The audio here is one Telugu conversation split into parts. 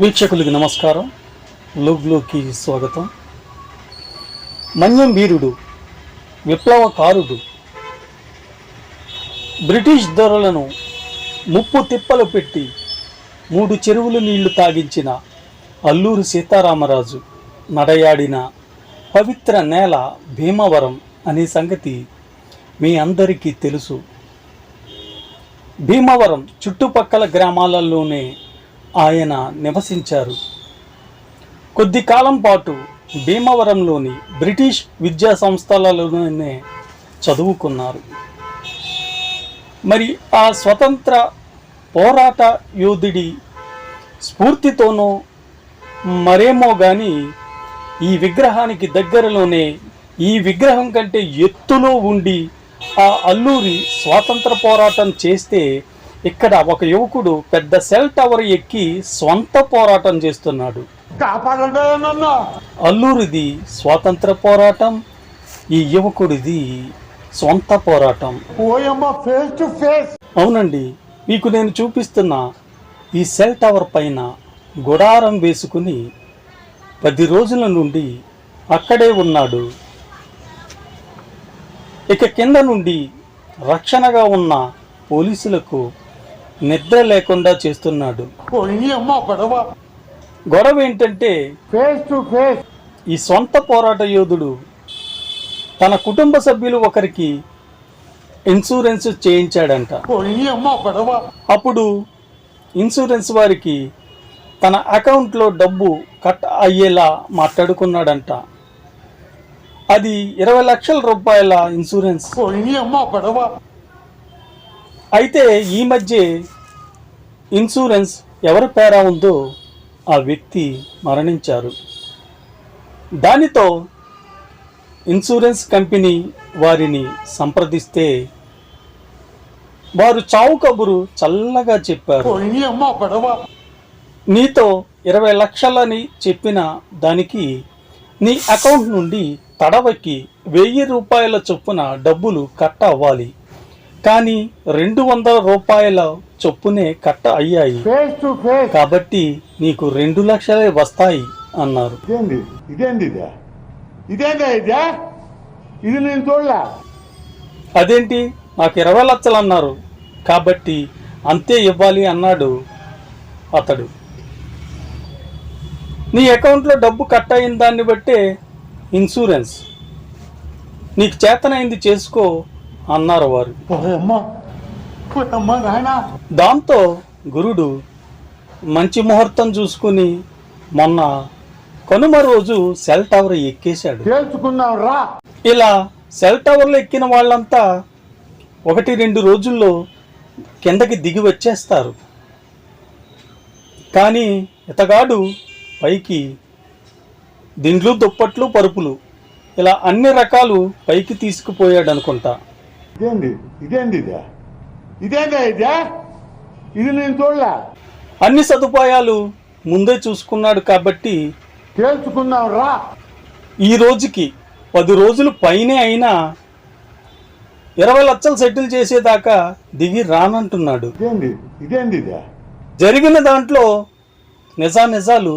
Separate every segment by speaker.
Speaker 1: వీక్షకులకి నమస్కారం. లూగ్లోకి స్వాగతం. మన్యం వీరుడు విప్లవకారుడు బ్రిటిష్ దొరలను ముప్పు తిప్పలు పెట్టి మూడు చెరువులు నీళ్ళు తాగించిన అల్లూరు సీతారామరాజు నడయాడిన పవిత్ర నేల భీమవరం అనే సంగతి మీ అందరికీ తెలుసు. భీమవరం చుట్టుపక్కల గ్రామాలలోనే ఆయన నివసించారు. కొద్ది కాలం పాటు భీమవరంలోని బ్రిటిష్ విద్యా సంస్థలలోనే చదువుకున్నారు. మరి ఆ స్వతంత్ర పోరాట యోధుడి స్ఫూర్తితోనో మరేమో కానీ ఈ విగ్రహానికి దగ్గరలోనే ఈ విగ్రహం కంటే ఎత్తులో ఉండి ఆ అల్లూరి స్వాతంత్ర పోరాటం చేస్తే ఇక్కడ ఒక యువకుడు పెద్ద సెల్ టవర్ ఎక్కి స్వంత పోరాటం చేస్తున్నాడు. అల్లూరిది స్వాతంత్ర పోరాటం ఈ యువకుడిది స్వంత పోరాటం.
Speaker 2: ఓయమ్మ ఫేస్ టు ఫేస్
Speaker 1: అవునండి మీకు నేను చూపిస్తున్న ఈ సెల్ టవర్ పైన గుడారం వేసుకుని పది రోజుల నుండి అక్కడే ఉన్నాడు. ఇక కింద నుండి రక్షణగా ఉన్న పోలీసులకు నిద్ర లేకుండా చేస్తున్నాడు.
Speaker 2: గొడవ.
Speaker 1: ఏంటంటే
Speaker 2: ఫేస్ టు ఫేస్
Speaker 1: ఈ సొంత పోరాట యోధుడు తన కుటుంబ సభ్యులు ఒకరికి ఇన్సూరెన్స్ చేయించాడంట. అప్పుడు ఇన్సూరెన్స్ వారికి తన అకౌంట్లో డబ్బు కట్ అయ్యేలా మాట్లాడుకున్నాడంట. అది ఇరవై లక్షల రూపాయల ఇన్సూరెన్స్ అయితే ఈ మధ్య ఇన్సూరెన్స్ ఎవరి పేర ఉందో ఆ వ్యక్తి మరణించారు. దానితో ఇన్సూరెన్స్ కంపెనీ వారిని సంప్రదిస్తే వారు చావు కబురు చల్లగా చెప్పారు. నీతో ఇరవై లక్షలని చెప్పిన దానికి నీ అకౌంట్ నుండి తడవకి వెయ్యి రూపాయల చొప్పున డబ్బులు కట్ట అవ్వాలి. కానీ రెండు వందల రూపాయల చొప్పునే కట్ట అయ్యాయి. కాబట్టి నీకు రెండు లక్షలే వస్తాయి అన్నారు.
Speaker 2: ఇది? నేను చూడలే.
Speaker 1: అదేంటి? నాకు ఇరవై లక్షలు అన్నారు. కాబట్టి అంతే ఇవ్వాలి అన్నాడు అతడు. నీ అకౌంట్లో డబ్బు కట్ అయిన దాన్ని బట్టే ఇన్సూరెన్స్. నీకు చేతనైంది చేసుకో అన్నారు వారు. దాంతో గురుడు మంచి ముహూర్తం చూసుకుని మొన్న కనుమ రోజు సెల్ టవర్ ఎక్కేశాడు. ఇలా సెల్ టవర్లో ఎక్కిన వాళ్ళంతా ఒకటి రెండు రోజుల్లో కిందకి దిగి వచ్చేస్తారు. కానీ ఇతగాడు పైకి దిండ్లు దుప్పట్లు పరుపులు ఇలా అన్ని రకాలు పైకి తీసుకుపోయాడు అనుకుంటా
Speaker 2: ఇదేంది? ఇదేంది ఇదే? ఇదేందా ఇదే? ఇది నేను చూడలే.
Speaker 1: అన్ని సదుపాయాలు ముందే చూసుకున్నాడు కాబట్టి
Speaker 2: తేల్చుకుందాం రా.
Speaker 1: ఈ రోజుకి పది రోజులు పైనే అయినా ఇరవై లక్షలు సెటిల్ చేసేదాకా దిగి రానంటున్నాడు.
Speaker 2: ఇదేంది? ఇదేంది ఇదే?
Speaker 1: జరిగిన దాంట్లో నిజా నిజాలు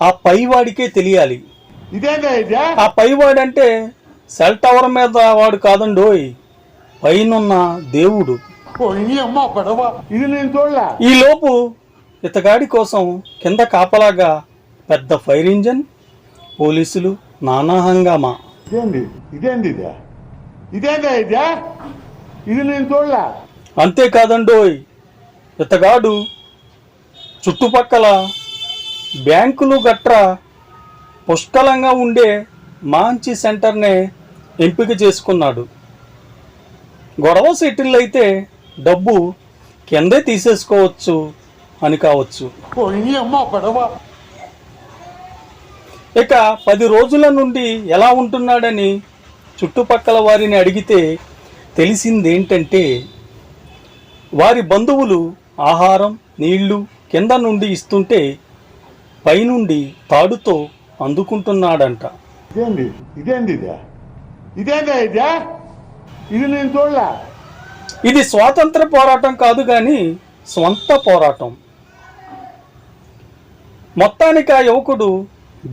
Speaker 1: ఆ పైవాడికే తెలియాలి.
Speaker 2: ఇదేందా ఇదే?
Speaker 1: ఆ పైవాడంటే సెల్ టవర్ మీద వాడు కాదండోయ్. పైనున్న దేవుడు. ఈ లోపు ఇతగాడి కోసం కింద కాపలాగా పెద్ద ఫైర్ ఇంజన్ పోలీసులు నానా హంగామా.
Speaker 2: ఇదేంది? ఇదేంది ఇదే? ఇదేందా ఇదే? ఇది నేను చూడలే.
Speaker 1: అంతేకాదండోయ్ ఇతగాడు చుట్టుపక్కల బ్యాంకులు గట్రా పుష్కలంగా ఉండే మంచి సెంటర్నే ఎంపిక చేసుకున్నాడు. గొడవ సెటిల్ అయితే డబ్బు కిందే తీసేసుకోవచ్చు అని కావచ్చు. ఇక పది రోజుల నుండి ఎలా ఉంటున్నాడని చుట్టుపక్కల వారిని అడిగితే తెలిసిందేంటంటే వారి బంధువులు ఆహారం నీళ్ళు కింద నుండి ఇస్తుంటే పైనుండి తాడుతో అందుకుంటున్నాడంట.
Speaker 2: ఇదేంది? ఇదేంది ఇదే? ఇదేందా ఇదే? ఇది నేను చూడలే.
Speaker 1: ఇది స్వాతంత్ర పోరాటం కాదు కానీ స్వంత పోరాటం. మొత్తానికి ఆ యువకుడు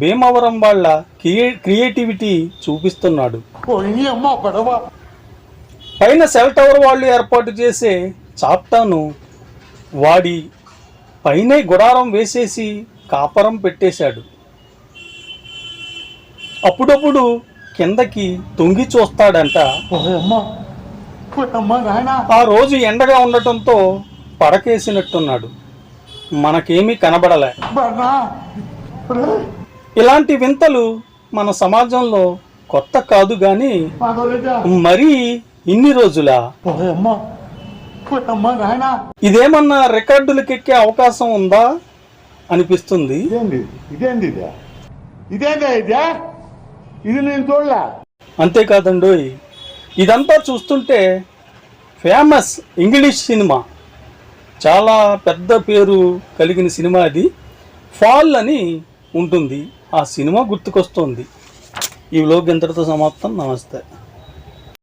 Speaker 1: భీమవరం వాళ్ళ క్రియే క్రియేటివిటీ చూపిస్తున్నాడు. పైన సెల్ టవర్ వాళ్ళు ఏర్పాటు చేసే చాప్టాను వాడి పైనే గుడారం వేసేసి కాపరం పెట్టేశాడు. అప్పుడప్పుడు కిందకి తొంగి చూస్తాడంట. ఆ రోజు ఎండగా ఉండటంతో పడకేసినట్టున్నాడు. మనకేమీ కనబడలే. ఇలాంటి వింతలు మన సమాజంలో కొత్త కాదు
Speaker 2: మాధవరెడ్డి
Speaker 1: మరీ ఇన్ని రోజులా. ఇదేమన్నా రికార్డులకెక్కే అవకాశం ఉందా? అనిపిస్తుంది.
Speaker 2: ఇదేంది? ఇదేంది ఇదే? ఇదేందా ఇదే? ఇది నేను చూడలే.
Speaker 1: అంతేకాదండోయ్ ఇదంతా చూస్తుంటే ఫేమస్ ఇంగ్లీష్ సినిమా. చాలా పెద్ద పేరు కలిగిన సినిమా అది. ఫాల్ అని ఉంటుంది. ఆ సినిమా గుర్తుకొస్తుంది. ఈ వ్లోగ్ ఇంతటితో సమాప్తం. నమస్తే.